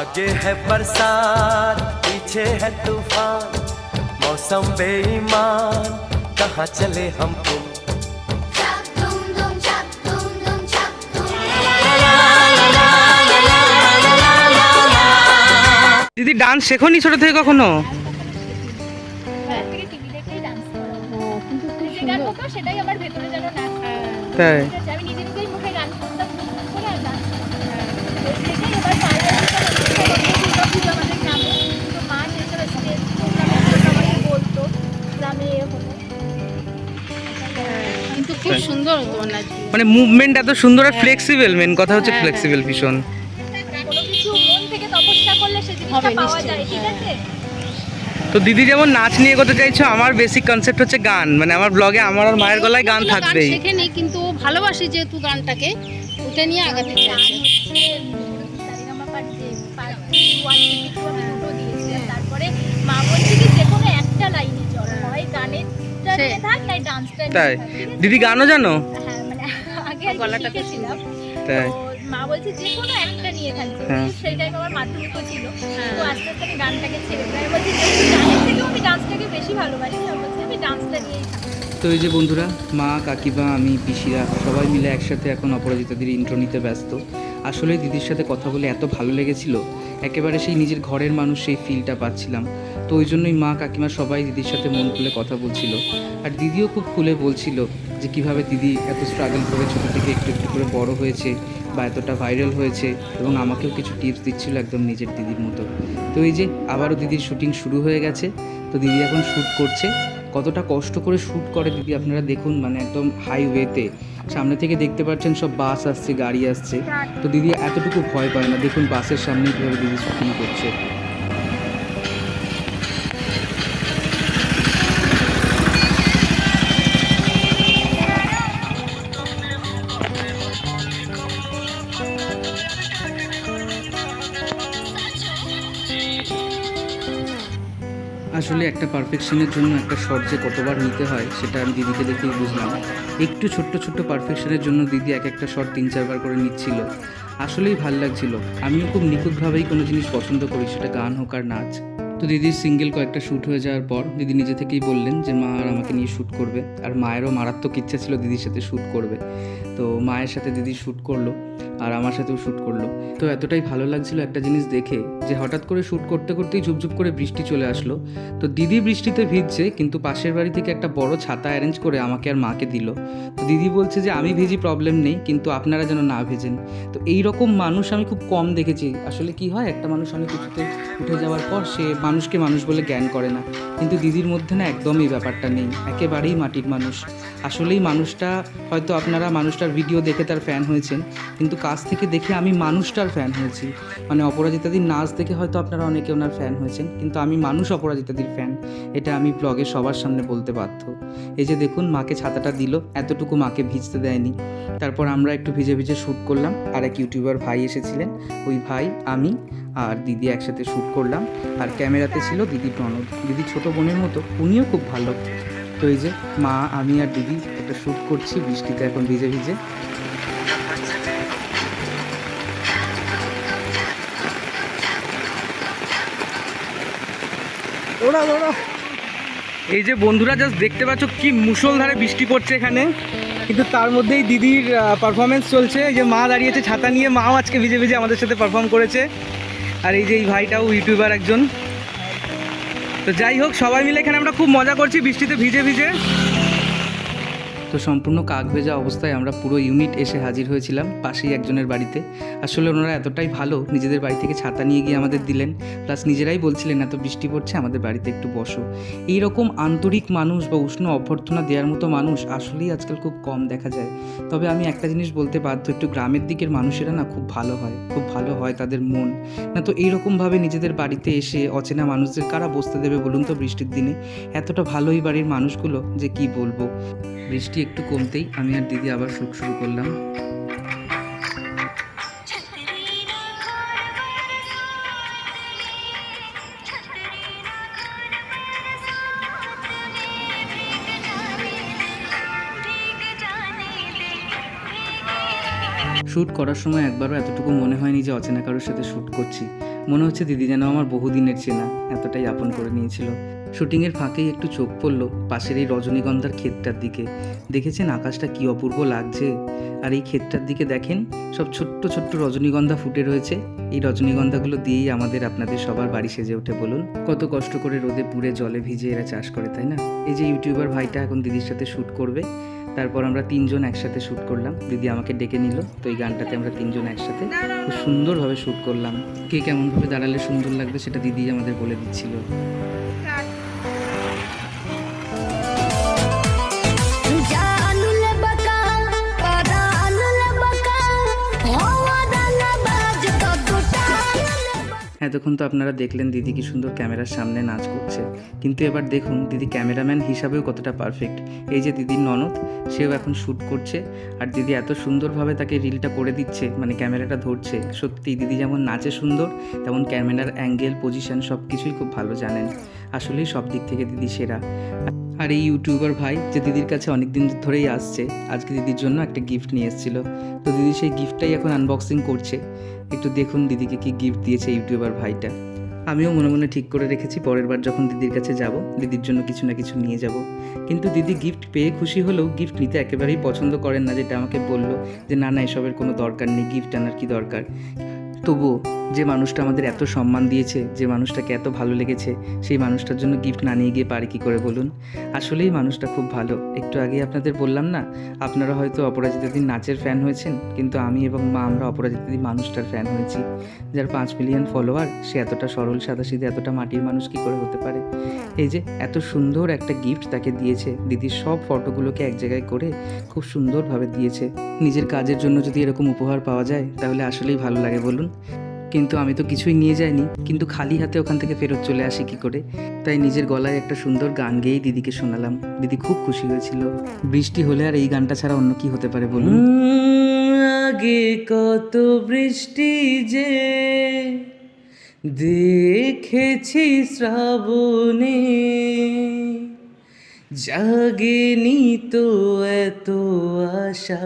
आगे है बरसात पीछे है तूफान मौसम बेईमान कहाँ चले हम तुम Chak dum dum chak dum dum chak dum. দিদি ডান্স শেখনি ছোট থেকে কখনো ছোটবেলা মানে মুভমেন্ট এত সুন্দর আর ফ্লেক্সিবল মেন কথা হচ্ছে হ্যাঁ, ফ্লেক্সিবল ভীষণ। কোনো কিছু মন থেকে তপস্যা করলে সে জিনিসটা হবে, পাওয়া নিশ্চয়ই, যায় ঠিক আছে? তো দিদি যেমন নাচ নিয়ে করতে চাইছো আমার বেসিক কনসেপ্ট হচ্ছে গান। মানে আমার ব্লগে আমার আর মায়ের গলায় গান থাকবেই। শেখেনি কিন্তু ভালোবাসে যেহেতু গানটাকে ওটা নিয়ে আগাতে চাইছে তারপরে মা বলছে কি যে কোনো একটা লাইনে চল। হয় তাই? দিদি গানও জানো? গলাটা তো তাই। মা বলছে যে কোনো একটা নিয়ে। সেই টাইম আমার মাধ্যমিকও ছিল। হ্যাঁ। তো আস্তে আস্তে আমি গানটাকে ছেড়ে দিলাম। আমি বলছি গানের থেকেও আমি ডান্সটাকে বেশি ভালোবাসি। বলছি আমি ডান্সটা নিয়েই থাকব তো এই যে বন্ধুরা মা কাকিমা আমি পিসিরা সবাই মিলে একসাথে এখন অপরাজিতাদের ইন্ট্রো নিতে ব্যস্ত। আসলে দিদির সাথে কথা বলে এত ভালো লেগেছিল একেবারে সেই নিজের ঘরের মানুষ সেই ফিলটা পাচ্ছিলাম। তো ওই জন্যই মা কাকিমা সবাই দিদির সাথে মন খুলে কথা বলছিল। আর দিদিও খুব খুলে বলছিল যে কীভাবে দিদি এত স্ট্রাগল করে ছোটো থেকে একটু একটু করে বড় হয়েছে বা এতটা ভাইরাল হয়েছে এবং আমাকেও কিছু টিপস দিচ্ছিল একদম নিজের দিদির মতো। তো এই যে আবারও দিদির শুটিং শুরু হয়ে গেছে, তো দিদি এখন শ্যুট করছে। কতটা কষ্ট করে শ্যুট করে দিদি আপনারা দেখুন মানে একদম হাইওয়েতে সামনে থেকে দেখতে পাচ্ছেন সব বাস আসছে, গাড়ি আসছে। তো দিদি এতটুকু ভয় পায় না। দেখুন বাসের সামনে কীভাবে দিদি শুটিং করছে। আসলে একটা পারফেকশনের জন্য একটা শট যে কতবার নিতে হয়, সেটা আমি দিদিকে দেখেই বুঝলাম। একটু ছোট্ট ছোট্ট পারফেকশনের জন্য দিদি এক একটা শট তিন চারবার করে নিচ্ছিল। আসলেই ভালো লাগছিল। আমিও খুব নিখুঁতভাবেই কোনো জিনিস পছন্দ করি, সেটা গান হোক আর নাচ। তো দিদির সিঙ্গেল কয়েকটা শ্যুট হয়ে যাওয়ার পর দিদি নিজে থেকেই বললেন যে, মা আর আমাকে নিয়ে শ্যুট করবে। আর মায়েরও মারাত্মক ইচ্ছা ছিল দিদির সাথে শ্যুট করবে। তো মায়ের সাথে দিদি শ্যুট করল আর আমার সাথেও শ্যুট করল। তো এতটাই ভালো লাগছিল একটা জিনিস দেখে যে, হঠাৎ করে শ্যুট করতে করতেই ঝুপঝুপ করে বৃষ্টি চলে আসলো। তো দিদি বৃষ্টিতে ভিজছে, কিন্তু পাশের বাড়ি থেকে একটা বড় ছাতা অ্যারেঞ্জ করে আমাকে আর মাকে দিল। তো দিদি বলছে যে, আমি ভিজি প্রবলেম নেই, কিন্তু আপনারা যেন না ভেজেন। তো এই রকম মানুষ আমি খুব কম দেখেছি। আসলে কি হয়, একটা মানুষ অনেক উঠে যাওয়ার পর সে মানুষকে মানুষ বলে জ্ঞান করে না। কিন্তু দিদির মধ্যে না একদমই ব্যাপারটা নেই। একেবারেই মাটির মানুষ। আসলেই মানুষটা, হয়তো আপনারা মানুষটার ভিডিও দেখে তার ফ্যান হয়েছেন, কিন্তু কাছ থেকে দেখে আমি মানুষটার ফ্যান হয়েছি। মানে অপরাজিতাদির নাচ দেখে হয়তো আপনারা অনেকে ওনার ফ্যান হয়েছেন, কিন্তু আমি মানুষ অপরাজিতাদির ফ্যান এটা আমি ব্লগে সবার সামনে বলতে বাধ্য। এই যে দেখুন, মাকে ছাতাটা দিল, এতটুকু মাকে ভিজতে দেয়নি। তারপর আমরা একটু ভিজে ভিজে শ্যুট করলাম। আর এক ইউটিউবার ভাই এসেছিলেন। ওই ভাই, আমি আর দিদি একসাথে শ্যুট করলাম। আর ক্যামেরাতে ছিল দিদি প্রণব। দিদি ছোট বোনের মতো উনিও খুব ভালো। তো এই যে মা আমি আর দিদি একটা শ্যুট করছি বৃষ্টিতে এখন ভিজে ভিজে। এই যে বন্ধুরা জাস্ট দেখতে পাচ্ছ কি মুষলধারে বৃষ্টি পড়ছে এখানে। কিন্তু তার মধ্যেই দিদির পারফরমেন্স চলছে। যে মা দাঁড়িয়েছে ছাতা নিয়ে মাও আজকে ভিজে ভিজে আমাদের সাথে পারফর্ম করেছে। আর এই যে এই ভাইটাও ইউটিউবার একজন। তো যাই হোক, সবাই মিলে এখানে আমরা খুব মজা করছি, বৃষ্টিতে ভিজে ভিজে। তো সম্পূর্ণ কাক ভেজা অবস্থায় আমরা পুরো ইউনিট এসে হাজির হয়েছিলাম, পাশেই একজনের বাড়িতে। আসলে ওনারা এতটাই ভালো, নিজেদের বাড়ি থেকে ছাতা নিয়ে গিয়ে আমাদের দিলেন। প্লাস নিজেরাই বলছিলেন, এত বৃষ্টি পড়ছে, আমাদের বাড়িতে একটু বসো। এই রকম আন্তরিক মানুষ বা উষ্ণ অভ্যর্থনা দেওয়ার মতো মানুষ আসলেই আজকাল খুব কম দেখা যায়। তবে আমি একটা জিনিস বলতে বাধ্য, একটু গ্রামের দিকের মানুষেরা না খুব ভালো হয়, খুব ভালো হয় তাদের মন। না তো এইরকমভাবে নিজেদের বাড়িতে এসে অচেনা মানুষদের কারা বসতে দেবে বলুন তো বৃষ্টির দিনে? এতটা ভালোই বাড়ির মানুষগুলো, যে কি বলব? বৃষ্টি একটু কমতেই আমি আর দিদি আবার শুট শুরু করলাম। শ্যুট করার সময় একবারও এতটুকু মনে হয়নি যে অচেনা কারোর সাথে শ্যুট করছি। মনে হচ্ছে দিদি যেন আমার বহুদিনের চেনা। এতটাই আপন করে নিয়েছিল। শুটিংয়ের ফাঁকেই একটু চোখ পড়ল পাশের এই রজনীগন্ধার ক্ষেতটার দিকে। দেখেছেন আকাশটা কি অপূর্ব লাগছে? আর এই ক্ষেতটার দিকে দেখেন, সব ছোট্ট ছোট্ট রজনীগন্ধা ফুটে রয়েছে। এই রজনীগন্ধাগুলো দিয়েই আমাদের আপনাদের সবার বাড়ি সেজে ওঠে, বলুন। কত কষ্ট করে রোদে পুড়ে জলে ভিজে এরা চাষ করে, তাই না? এই যে ইউটিউবার ভাইটা এখন দিদির সাথে শ্যুট করবে, তারপর আমরা তিনজন একসাথে শ্যুট করলাম। দিদি আমাকে ডেকে নিল, তো এই গানটাতে আমরা তিনজন একসাথে খুব সুন্দরভাবে শ্যুট করলাম। কে কেমনভাবে দাঁড়ালে সুন্দর লাগবে সেটা দিদি আমাদের বলে দিচ্ছিল এতক্ষণ তো আপনারা দেখলেন দিদি কি সুন্দর ক্যামেরার সামনে নাচ করছে। কিন্তু এবার দেখুন দিদি ক্যামেরাম্যান হিসাবেও কতটা পারফেক্ট এই যে দিদির ননদ, সেও এখন শ্যুট করছে। আর দিদি এত সুন্দরভাবে তাকে রিলটা করে দিচ্ছে মানে ক্যামেরাটা ধরছে। সত্যি দিদি যেমন নাচে সুন্দর, তেমন ক্যামেরার অ্যাঙ্গেল পজিশন সব কিছুই খুব ভালো জানেন। আসলেই সব দিক থেকে দিদি সেরা। আর এই ইউটিউবার ভাই যে দিদির কাছে অনেক দিন ধরেই আসছে, আজকে দিদির জন্য একটা গিফট নিয়ে এসেছিল। তো দিদি সেই গিফটটাই এখন আনবক্সিং করছে। একটু দেখুন দিদিকে কি গিফট দিয়েছে ইউটিউবার ভাইটা। আমিও মনে মনে ঠিক করে রেখেছি, পরের বার যখন দিদির কাছে যাব, দিদির জন্য কিছু না কিছু নিয়ে যাব। কিন্তু দিদি গিফট পেয়ে খুশি হলেও গিফট নিতে একেবারেই পছন্দ করেন না, যেটা আমাকে বলল যে, না না, এসবের কোনো দরকার নেই গিফট আনার কি দরকার? তবুও যে মানুষটা আমাদের এত সম্মান দিয়েছে যে মানুষটাকে এত ভালো লেগেছে সেই মানুষটার জন্য গিফট না নিয়ে গিয়ে পারি কী করে বলুন? আসলেই মানুষটা খুব ভালো। একটু আগে আপনাদের বললাম না আপনারা হয়তো অপরাজিতা দিন নাচের ফ্যান হয়েছেন কিন্তু আমি এবং মা আমরা অপরাজিতা দিন মানুষটার ফ্যান হয়েছি। যার পাঁচ মিলিয়ন ফলোয়ার সে এতটা সরল সাদাসিধে এতটা মাটির মানুষ কী করে হতে পারে? এই যে এত সুন্দর একটা গিফট তাকে দিয়েছে দিদির সব ফটোগুলোকে এক জায়গায় করে খুব সুন্দরভাবে দিয়েছে। নিজের কাজের জন্য যদি এরকম উপহার পাওয়া যায় তাহলে আসলেই ভালো লাগে বলুন। কিন্তু আমি তো কিছুই নিয়ে যাইনি। কিন্তু খালি হাতে ওখান থেকে ফেরত চলে আসি কি করে? তাই নিজের গলায় একটা সুন্দর গান গেয়েই দিদিকে শোনালাম। দিদি খুব খুশি হয়েছিল। বৃষ্টি হলে আর এই গানটা ছাড়া অন্য কি হতে পারে বলুন? আগে কত বৃষ্টি যে দেখেছি শ্রাবণে, জাগেনি তো এত আশা।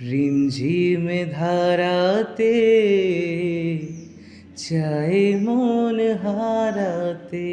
রিমঝিমে ধারাতে চায় মন হারাতে